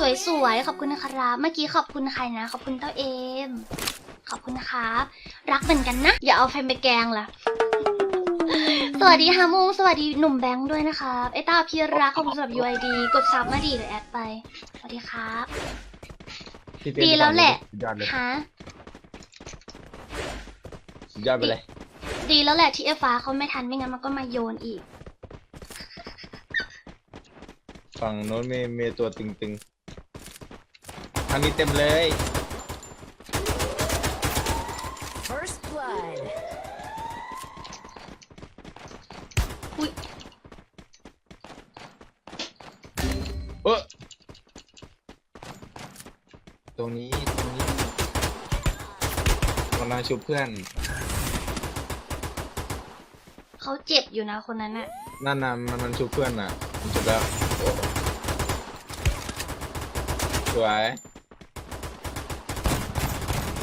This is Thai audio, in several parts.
สวยๆ ขอบคุณนะครับ เมื่อกี้ขอบคุณใครนะ ขอบคุณเต้าเอม ขอบคุณนะครับ รักเหมือนกันนะ อย่าเอาแฟนไปแกล้งล่ะ สวัสดีฮามุงสวัสดีหนุ่มแบงค์ด้วยนะครับไอต้าพี่รักขอบคุณสำหรับ UID กดซับมาดีเดี๋ยวแอดไป สวัสดีครับ พี่เต้นดีแล้วแหละ สุดยอดเลยฮะ สุดยอดไปเลย ดีแล้วแหละที่เอฟ้าเขาไม่ทันไม่งั้นมันก็มาโยนอีก ฝั่งโน้นมีมีตัวตึงๆ ทางนี้เต็มเลย First blood. อุ้ยเออตรงนี้ตรงนี้กำลังชุบเพื่อน เขาเจ็บอยู่นะคนนั้นอะนั่นน่ะมันมันชุบเพื่อนน่ะมันชุบแล้วโอ้สวย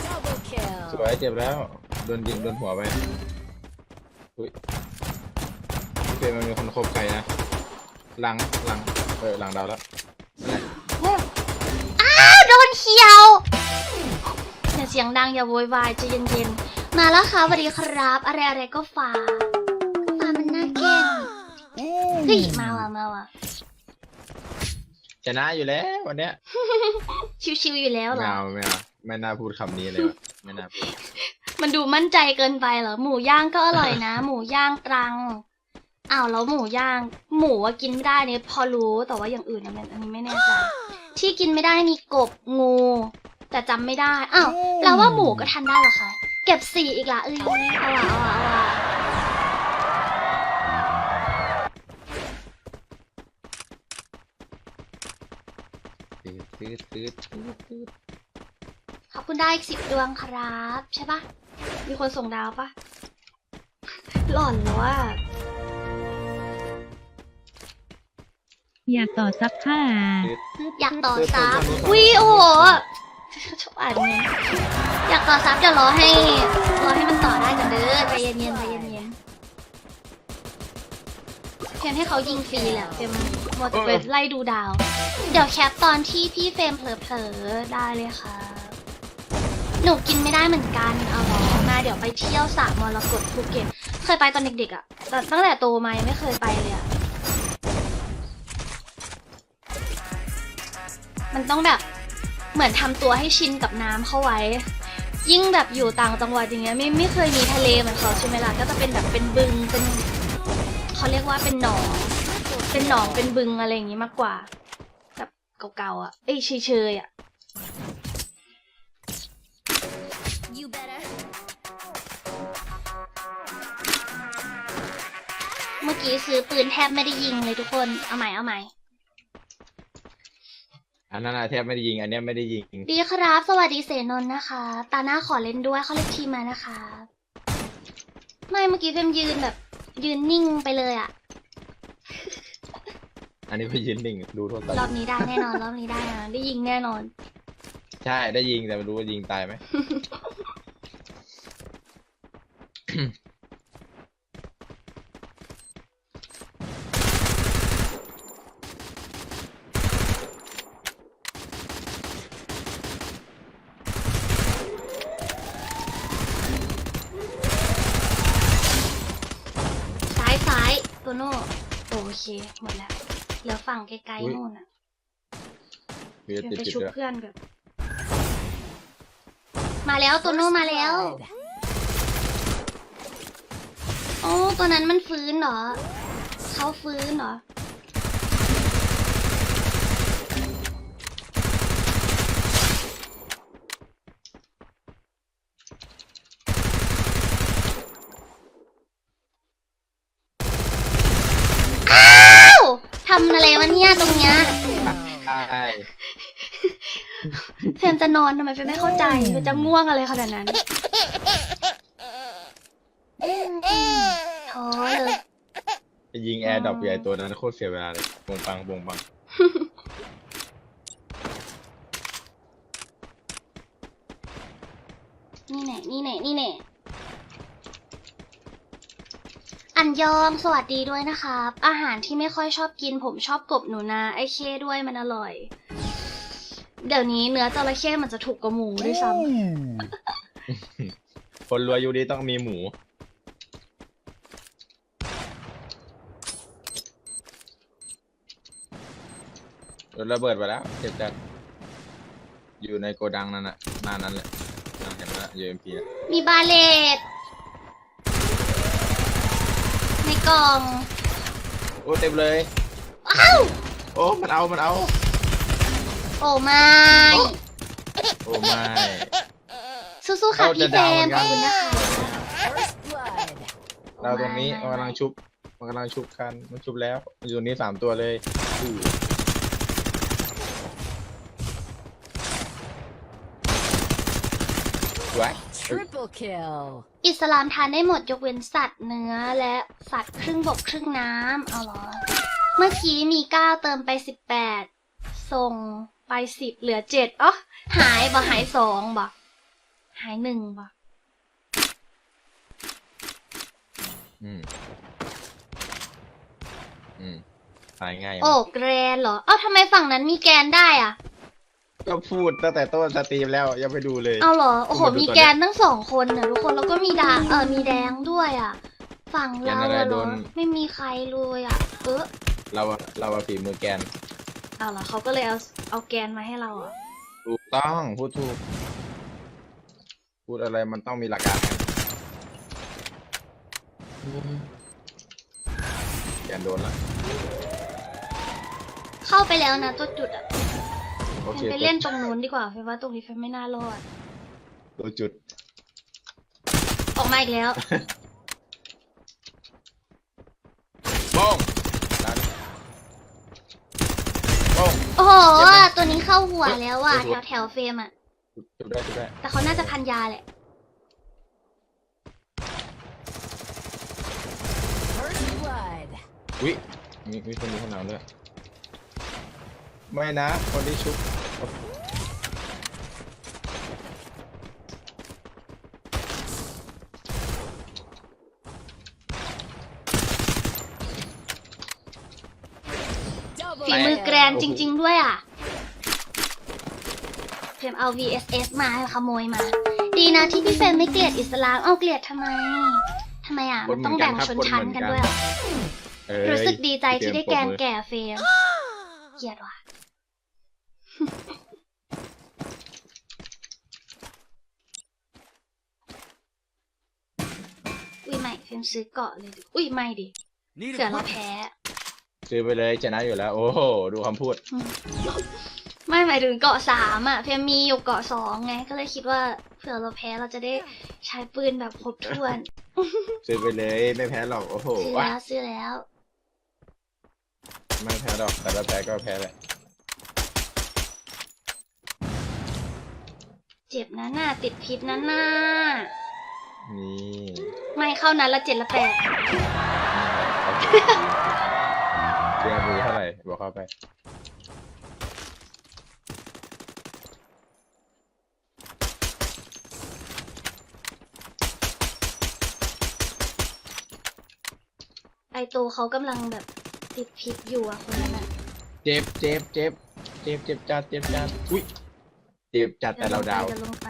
Double kill. สวยเจ็บแล้ว โดนยิงโดนหัวไปอุ้ยพี่เฟรมมันมีคนคบใครนะ หลังหลังเออหลังดาวแล้วนั่นแหละอ้าวโดนเขียวอย่าเสียงดังอย่าโวยวายใจเย็นๆ มาแล้วค่ะสวัสดีครับ อะไรอะไรก็ฟ้าก็ฟ้ามันน่าแกล้งเฮ้ยมาว่ะมาว่ะชนะอยู่แล้ววันเนี้ยชิวๆอยู่แล้วเหรไม่อเอาไม่เอา ไม่น่าพูดคำนี้เลยว่ะไม่น่าพูดมันดูมั่นใจเกินไปเหรอ หมูย่างก็อร่อยนะ หมูย่างตรัง อ้าวแล้วหมูย่าง หมูว่ากินไม่ได้เนี่ยพอรู้แต่ว่าอย่างอื่นเนี่ยมันอันนี้ไม่แน่ใจที่กินไม่ได้มีกบงู แต่จำไม่ได้อ้าวแปลว่าหมูก็ทานได้เหรอคะเก็บสี่อีกละเอ้ยเอาว่ะเอาว่ะเอาว่ะเอาว่ะตืดตืดตืดตืดตืดขอบ คุณได้อีกสิบดวงครับ ใช่ปะมีคนส่งดาวปะหล่อนแล้วว่า อยากต่อซับค่ะตืดตืดอยากต่อตืดซับตืดตืดวิโอ้โหชอบอ่านไงอยากต่อซับเดี๋ยวรอให้ รอให้มันต่อได้กันเด้อใจเย็นๆใจเย็นๆเพียงให้เขายิงฟรีแหละเฟรมมัวแต่ไปไล่ดูดาว เดี๋ยวแคปตอนที่พี่เฟรมเผลอๆได้เลยค่ะ หนูกินไม่ได้เหมือนกัน เอาเหรอมาเดี๋ยวไปเที่ยวสระมรกตภูเก็ต เคยไปตอนเด็กๆอะตอนตั้งแต่โตมายังไม่เคยไปเลยอะมันต้องแบบเหมือนทำตัวให้ชินกับน้ำเข้าไว้ ยิ่งแบบอยู่ต่างจังหวัดอย่างเงี้ยไม่ไม่เคยมีทะเลเหมือนเขาใช่ไหมล่ะ ก็จะเป็นแบบเป็นบึงเป็นเขาเรียกว่าเป็นหนอง เป็นหนองเป็นบึงอะไรอย่างงี้มากกว่า แบบเก่าๆอะเอ้ยเฉยๆอะ You เมื่อกี้ซื้อปืนแทบไม่ได้ยิงเลยทุกคน เอาใหม่เอาใหม่ อันนั้นอะแทบไม่ได้ยิง อันเนี้ยไม่ได้ยิง ดีครับ สวัสดีเสนนท์นะคะ ตาหน้าขอเล่นด้วยเขาเล่นทีมมานะคะ ไม่เมื่อกี้เฟมยืนแบบ ยืนนิ่งไปเลยอะอันนี้ก็ยืนนิ่งดูโทรศัพรอบท์นี้ได้แน่นอน รอบนี้ได้นะได้ยิงแน่นอน ใช่ได้ยิงแต่ไม่รู้ว่ายิงตายไหม ซ้ายซ้ายโตโน่โอเค หมดแล้ว เหลือฝั่งไกลๆนู่นอะมีเดี๋ยวติดไปจุดชุบด้วยเพื่อนก่อนมาแล้วโตโน่มาแล้ว Blood. โอ้ตัวนั้นมันฟื้นเหรอ เขาฟื้นเหรออ้าวทำอะไรวะเนี่ยตรงเนี้ย ใช่ เฟรมจะนอนทำไมเฟรมไม่เข้าใจเฟรมจะง่วงอะไรขนาดนั้นท้อเลย ไปยิงแอร์ดรอปใหญ่ตัวนั้นโคตรเสียเวลาเลยบงปังบงปัง นี่แน่นี่แน่นี่แน่อั นยองสวัสดีด้วยนะครับ อาหารที่ไม่ค่อยชอบกิน ผมชอบกบหนูนาไอเคด้วยมันอร่อย เดี๋ยวนี้เนื้อจระเข้มันจะถูกกว่าหมูด้วยซ้คนรวยอยู่ดีต้องมีหมู โดนระเบิดไปแล้วเจ็บจัดอยู่ในโกดังนั่นน่ะหนานั้นแหละน่าเห็นแล้ว UMP อะำมีบาเลต ในกล่องโอ้เต็มเลยอ้าวโอ้มันเอามันเอาโอ้ไม่โอ้ไม่สู้ๆค่ะเราจะพี่เฟรมดาวขเหมือบอนกันคุณนะคะ First blood. เราตรงนี้มันกำลังชุบมันกำลังชุบกันมันชุบแล้วมันอยู่ตรงนี้สามตัวเลยอู้ส วย Triple kill. อิสลามทานได้หมดยกเว้นสัตว์เนื้อและสัตว์ครึ่งบกครึ่งน้ำเอาเหรอ เมื่อกี้มีเก้าเติมไปสิบแปดส่งไปสิบเหลือเจ็ดอ๋อหายบ่หายสองบ่หายหนึ่งบ่อืม อืมตายง่ายโอ้ แกรนเหรอเอ้าทำไมฝั่งนั้นมีแกนได้อะ ก็พูดตั้งแต่ต้นสตรีมแล้วยังไปดูเลยเอาเหรอ โอ้โหผมมาดูมีตัวแกเนี้นยทั้งสองคนนะทุกคนแล้วก็มีดาเออมีแดงด้วยอะ ฝั่งเราแกนอะไรอะเหรโดอนไม่มีใครเลยอะ เออเราอะเราอะฝีมือแกนเอาเหรอเขาก็เลยเอาเอาแกนมาให้เราอะถูกต้องพูดถูกพูดอะไรมันต้องมีหลักการแกนโดนละเข้าไปแล้วนะตัวจุดอะ โอเคเฟนไปเล่นตรงนู้นดีกว่าเฟนว่าตรงนี้เฟนไม่น่ารอด ตัวจุด ออกมาอีกแล้วโป้งดันโป้งโอ้โหเจ็บไหมตัวนี้เข้าหัวแล้วอะโอ้แถโหวแถวเฟรมอะ จุดได้จุดได้แต่เขาน่าจะพันยาแหละ First blood. วิมีมีคนอยู่ข้างหลังด้วยไม่นะ คนที่ชุบ Double ฝีมือ kill. แกร นจริง ๆ ด้วยอะเฟรมเอา VSS มาให้ขโมยมา ดีนะที่พี่เฟรมไม่เกลียดอิสลามเอาเกลียดทำไมทำไมอะมันต้องแบ่งชนชั้นกันด้วยเหรอเอ้ยรู้สึกดีใจที่ได้แกนเตรียมปรบมือแก่เฟรมเกลียดว่ะอุ้ยไม่เฟรมซื้อเกาะเลยดิอุ้ยไม่ดิ Need เสือ a เรา weapon. แพ้ ซื้อไปเลยชนะอยู่แล้ว โอ้โหดูคำพูด ไม่หมายถึงเกาะสามอะ เพียงมีอยู่เกาะสองไง ก็เลยคิดว่าเผื่อเราแพ้เราจะได้ใช้ปืนแบบครบถ้วน ซื้อไปเลยไม่แพ้หรอกโอ้โหซื้อว้าแล้วซื้อแล้ว ไม่แพ้หรอกแต่ถ้าแพ้ก็แพ้แหละเจ็บนะหน้าติดพิษนะหน้านี่ ไม่เข้านั้นละเจ็ดละแปด บอกเข้าไป ไอตัวเขากำลังแบบติดพิษอยู่อะคนนั้นอะเจ็บเจ็บเจ็บเจ็บเจ็บจัดเจ็บจัดอุ้ยเจ็บจัดแต่เราดาว จะลงไป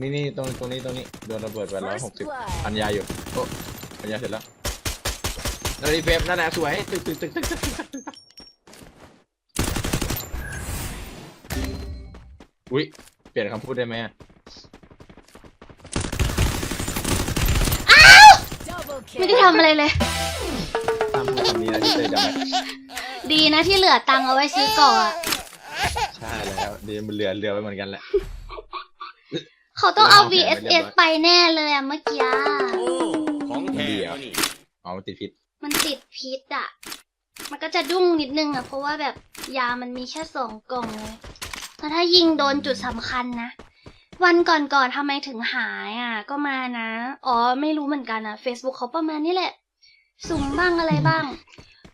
นี่นี่ตรงตรงนี้ตรงนี้โดนระเบิดไปร้อยหก First สิบ blood. พันยาอยู่โอ้พันยาเสร็จแล้ว นาฬิเฟมนั่นแหละสวยตึกตึกตึกตึกตึกตึกตึกอุ้ยเปลี่ยนคำพูดได้ไหมอะ Double ไม่ได้ kill. ทำอะไรเลย ตามพูดคำนี้นะที่เต้จำได้ดีนะที่เหลือตังค์เอาไว้ซื้อเกาะอะใช่แล้วดีมันเหลือเหลือไว้เหมือนกันแหละ เขาต้องเอา VSS ไปแน่เลยอะเมื่อกี้โอ้ ของแท้เดี๋ยววะนี่ เอามันติดพิษ มันติดพิษอะ มันก็จะดุ้งนิดนึงอะ เพราะว่าแบบยามันมีแค่สองกล่องเลยแล้วถ้ายิงโดนจุดสำคัญนะ วันก่อนๆทำไมถึงหายอะ ก็มานะ อ๋อ ไม่รู้เหมือนกันอะ Facebook เขาประมาณนี้แหละ สุ่มบ้างอะไรบ้าง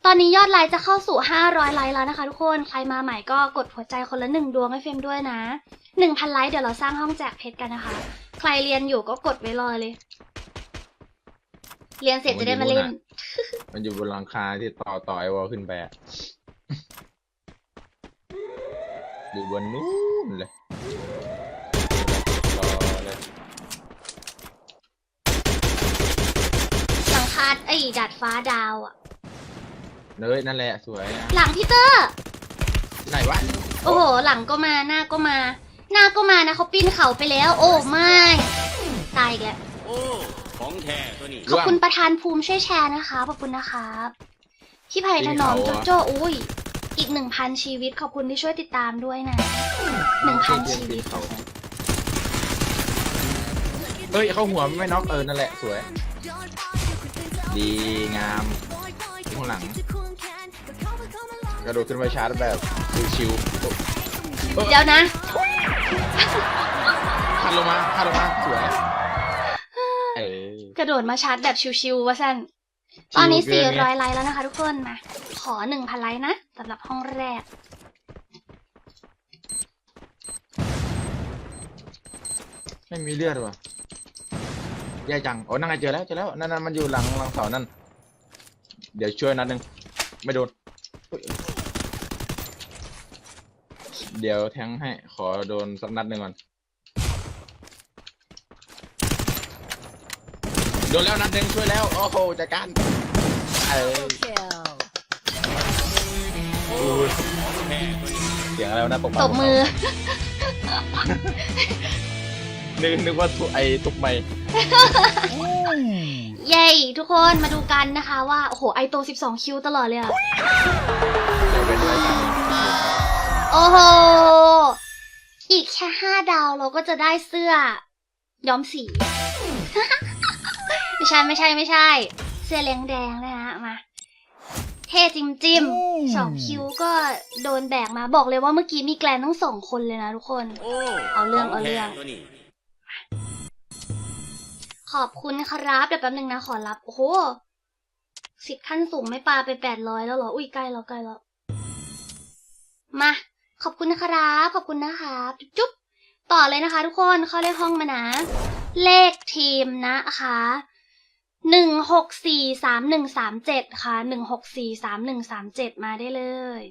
ตอนนี้ยอดไลค์จะเข้าสู่ 500 ไลค์แล้วนะคะทุกคน ใครมาใหม่ก็กดหัวใจคนละหนึ่งดวงให้เฟรมด้วยนะ 1,000 ไลค์เดี๋ยวเราสร้างห้องแจกเพชรกันนะคะ ใครเรียนอยู่ก็กดไว้รอเลย เรียนเสร็จจะได้มาเล่น มันอยู่บนหลังคาที่ต่อต่อไอวอลขึ้นไปอะอยู่บนนู้นเลยรอเลยหลังคาไอ้ดาดฟ้าดาวอะเนยนั่นแหละสวยหลังพี่เตอร์ ไหนวะโอ้โห หลังก็มาหน้าก็มา หน้าก็มานะเขาปีนเขาไปแล้ว โอ้ไม่ตายอีกแล้ว โอ้ ของแท้ตัวนี้ขอบคุณประธานภูมิช่วยแชร์นะคะขอบคุณนะคะพี่ไผ่ถนอมโจโจ้อุ้ย อีกหนึ่งพันชีวิตขอบคุณที่ช่วยติดตามด้วยนะหนึ่งพันชีวิตเขาเฮ้ยเข้าหัวไม่น็อกเออนั่นแหละสวย ดีงามข้างหลัง กระโดดขึ้นไปชาร์จแบบชิวๆเอ้ยเดี๋ยวนะพัดลงมาพัดลงมาสวยเออ กระโดดมาชาร์จแบบชิวๆว่าสั้นตอนนี้ชิวเกิไง400 ไลค์แล้วนะคะ ทุกคนมา ขอ 1,000 ไลค์นะสำหรับห้องแรก ไม่มีเลือดว่ะแย่จังโอ้นั่งไงเจอแล้วเจอแล้วนั่นนั่นมันอยู่หลังหลังเสานั่น เดี๋ยวช่วยนัดหนึ่งไม่โดนเฮ้ยเดี๋ยวแทงให้ขอโดนสักนัดหนึ่งก่อนโด นแล้วนัดหนึ่งช่วยแล้ว โอ้โหจัดการเออ Double kill. โอ้ของแท้ตัวนี้เสียงอะไรวะนะตกตบมือ นึกนึกว่าทุไอตุกไม่เย้ทุกคนมาดูกันนะคะว่า โอ้โห ไอโต 12 คิวตลอดเลยอะเดี๋ยวเป็นรายการโอ้โห อีกแค่ห้าดาวเราก็จะได้เสื้อ ย้อมสี ไม่ใช่ไม่ใช่ไม่ใช่ เสื้อแดงแดงๆนะฮะมาเท่จิมจิมสองคิวก็โดนแบกมาบอกเลยว่าเมื่อกี้มีแกลนทั้งสองคนเลยนะทุกคนโอ้เอาเรื่องขเอาเรื่องแท้ตัวนี้ขอบคุณครับเดี๋ยวแป๊บนึงนะขอรับ โอ้โหสิบขั้นสูงไม่ปาไปแปดร้อยแล้วเหรอ อุ้ยใกล้แล้วใกล้แล้วมา ขอบคุณนะครับ ขอบคุณนะครับจุ๊บๆต่อเลยนะคะ ทุกคนเข้าเลขห้องมานะ เลขทีมนะคะ หนึ่งหกสี่สามหนึ่งสามเจ็ดค่ะหนึ่งหกสี่สามหนึ่งสามเจ็ดมาได้เลย